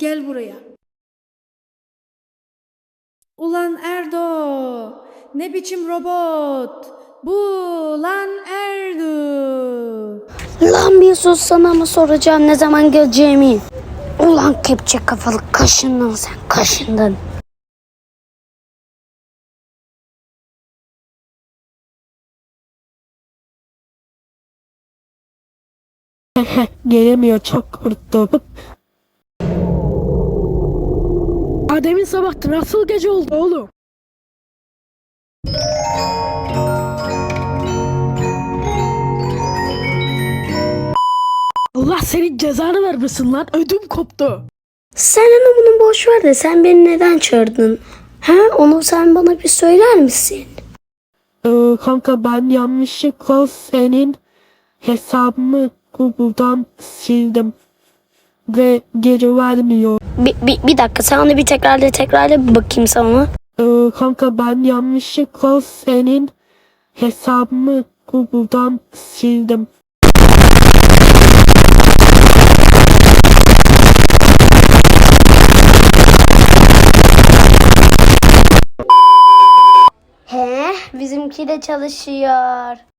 gel buraya. Ulan Erdo. Ne biçim robot? Bu lan Erdo. Lan bir sus sana mı soracağım ne zaman geleceğimi? Ulan kepçe kafalı kaşındın sen kaşındın. Gelemiyor çok korktum. Adem'in sabahtı nasıl gece oldu oğlum? Allah senin cezanı vermesin lan ödüm koptu. Sen onu bunu boş ver de sen beni neden çağırdın? Ha onu sen bana bir söyler misin? Ee, kanka ben yanlışlıkla senin hesabımı Google'dan sildim. Ve geri vermiyor. Bir, bir, bir dakika sen onu bir tekrarla tekrarla bir bakayım sana. Ee, kanka ben yanlışlıkla senin hesabımı Google'dan sildim. He bizimki de çalışıyor.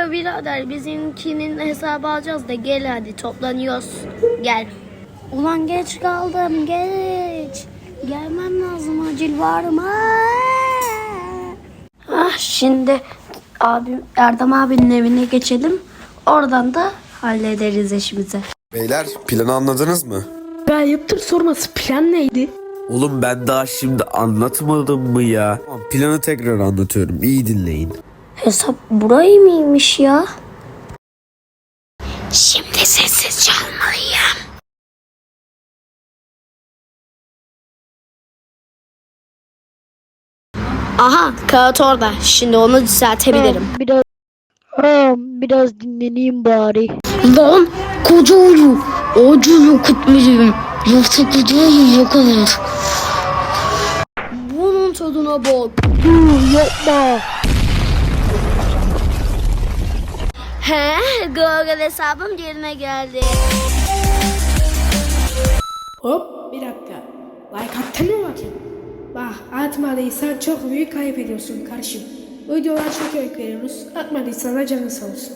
Alo birader bizimkinin hesabı alacağız da gel hadi toplanıyoruz. Gel. Ulan geç kaldım geç. Gelmem lazım acil var mı? Ah şimdi abim Erdem abinin evine geçelim. Oradan da hallederiz işimizi. Beyler planı anladınız mı? Ben ayıptır sorması plan neydi? Oğlum ben daha şimdi anlatmadım mı ya? Tamam, planı tekrar anlatıyorum. İyi dinleyin. Hesap burayı mıymış ya? Şimdi sessiz çalmalıyım. Aha kağıt orada. Şimdi onu düzeltebilirim. Biraz ha, biraz dinleneyim bari. Lan koca uyu. Ocu yok etmeliyim. Yoksa gidiyorum yok olur. Bunun tadına bak. Yuh yapma. Google hesabım yerine geldi. Hop bir dakika. Like attın mı bakayım? Bak atmadıysan çok büyük kaybediyorsun kardeşim. Videolar çok örnek veriyoruz. Atmadıysan da canın sağ olsun.